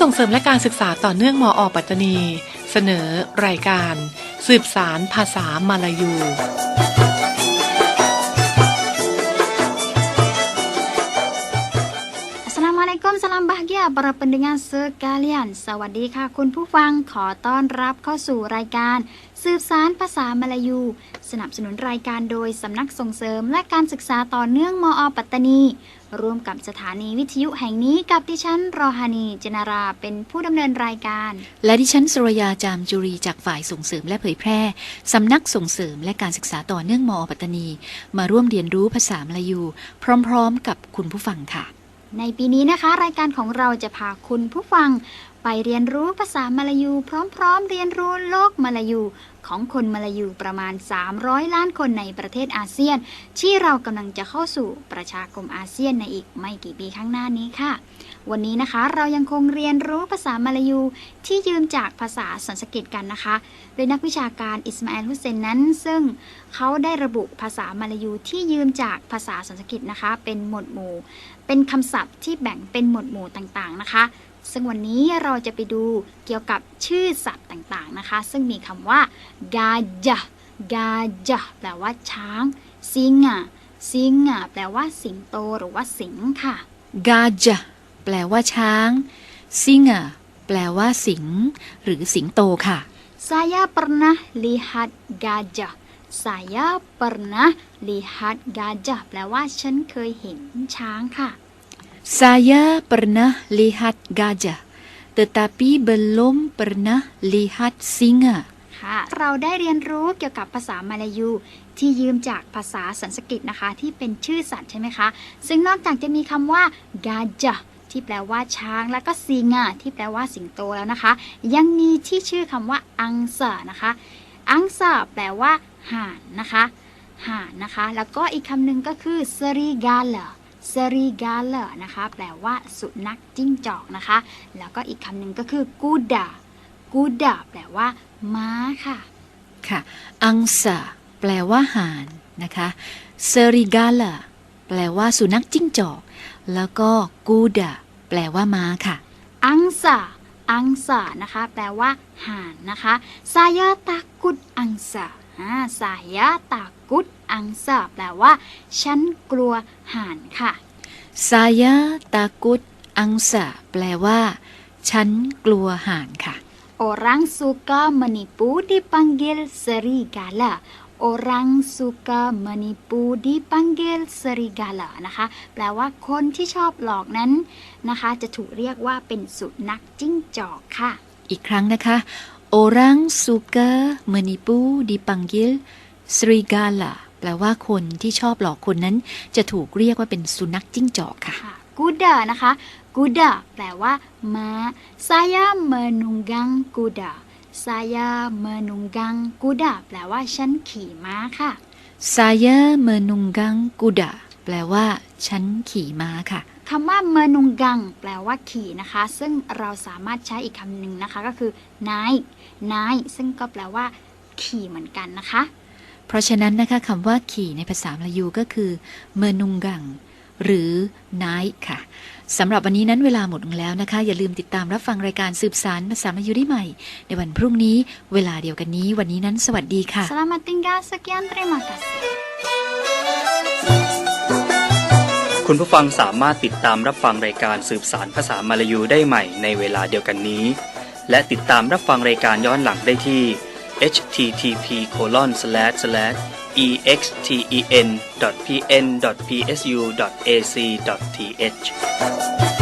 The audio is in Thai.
ส่งเสริมและการศึกษาต่อเนื่องมออปัตตานี เสนอรายการ สืบสารภาษามาลายู Assalamualaikum salam bahagia para pendengar sekalian สวัสดีค่ะ คุณผู้ฟังขอต้อนรับเข้าสู่รายการ สืบสารภาษามาลายู สนับสนุนรายการโดยสำนักส่งเสริมและการศึกษาต่อเนื่องมอ ปัตตานี ร่วมกับสถานีวิทยุแห่งนี้กับดิฉันรอฮานีเจนาราเป็นผู้ดำเนินรายการ และดิฉันสุรยาจามจุรีจากฝ่ายส่งเสริมและเผยแพร่สำนักส่งเสริมและการศึกษาต่อเนื่องมอ ปัตตานี มาร่วมเรียนรู้ภาษามลายู พร้อม ๆ กับคุณผู้ฟังค่ะ ในปีนี้นะคะ รายการของเราจะพาคุณผู้ฟัง ไปเรียนรู้ภาษามลายู พร้อมๆ เรียนรู้โลกมลายูของคนมลายูประมาณ 300 ล้านคนในประเทศอาเซียน ที่เรากำลังจะเข้าสู่ประชาคมอาเซียนในอีกไม่กี่ปีข้างหน้านี้ค่ะ วันนี้นะคะเรายังคงเรียนรู้ภาษามาลายูที่ยืมจากภาษาสันสกฤตกันนะคะ โดยนักวิชาการอิสมาเอลฮุเซนนั้น ซึ่งเขาได้ระบุภาษามาลายูที่ยืมจากภาษาสันสกฤตนะคะ เป็นหมวดหมู่ เป็นคำศัพท์ที่แบ่งเป็นหมวดหมู่ต่างๆนะคะ ซึ่งวันนี้เราจะไปดูเกี่ยวกับชื่อสัตว์ต่างๆนะคะ ซึ่งมีคำว่ากาจากาจาแปลว่าช้างซิงอะซิงอะแปลว่าสิงโตหรือว่าสิงค่ะกาจ แปลว่าช้างซิงะแปลว่าสิง หรือสิงโตค่ะ Saya pernah lihat gajah Saya pernah lihat gajah แปลว่าฉันเคยเห็นช้างค่ะ Saya pernah lihat gajah tetapi belum pernah lihat singa ค่ะเราได้เรียนรู้เกี่ยวกับภาษามาลายูที่ยืมจากภาษาสันสกฤตนะคะ ที่เป็นชื่อสัตว์ใช่ไหมคะ ซึ่งนอกจากจะมีคำว่ากาจ h ที่แปลว่าช้าง แล้วก็ซิง a ที่แปลว่าสิงโตแล้วนะคะ ยังมีที่ชื่อคำว่าอังซานะคะ อังซาแปลว่าห่านนะคะห่านนะคะ แล้วก็อีกคำหนึ่งก็คือสริกาเลสริกาเลนะคะ แปลว่าสุนัขจิ้งจอกนะคะ แล้วก็อีกคำหนึ่งก็คือกูดากูดาแปลว่า ม้าค่ะ ค่ะ อังสะแปลว่าห่านนะคะเซริกาเล แปลว่าสุนัขจิ้งจอก แล้วก็กูดาแปลว่าม้าค่ะ อังซาอังซานะคะ แปลว่าห่านนะคะซายาตากุดอังซาอ่าซายาตากุดอังซาแปลว่า ฉันกลัวห่านค่ะ Saya takut angsa แปลว่า ฉันกลัวห่านค่ะ Orang suka menipu dipanggil serigala Orang suka menipu dipanggil serigala นะคะ แปลว่าคนที่ชอบหลอกนั้นนะคะ จะถูกเรียกว่าเป็นสุนัขจิ้งจอกค่ะ อีกครั้งนะคะ Orang suka menipu dipanggil serigala แปลว่าคนที่ชอบหลอกคนนั้น จะถูกเรียกว่าเป็นสุนัขจิ้งจอกค่ะค่ะกูดานะคะกูดาแปลว่าม้า saya menunggang kuda saya menunggang kuda แปลว่าฉันขี่ม้าค่ะ Saya menunggang kuda แปลว่าฉันขี่ม้าค่ะคำว่า menunggang แปลว่าขี่นะคะ ซึ่งเราสามารถใช้อีกคำหนึ่งนะคะก็คือ naik naik ซึ่งก็แปลว่า ขี่เหมือนกันนะคะ เพราะฉะนั้นนะคะคำว่าขี่ในภาษามลายูก็คือเมนุงกัง หรือนายค่ะสำหรับวันนี้นั้นเวลาหมดลงแล้วนะคะ อย่าลืมติดตามรับฟังรายการสืบสารภาษามลายูได้ใหม่ ในวันพรุ่งนี้เวลาเดียวกันนี้ วันนี้นั้นสวัสดีค่ะ selamat tinggal sekian terima kasih คุณผู้ฟังสามารถติดตามรับฟังรายการสืบสารภาษามาลายูได้ใหม่ในเวลาเดียวกันนี้ และติดตามรับฟังรายการย้อนหลังได้ที่ http colon slash slash exten.pn.psu.ac.th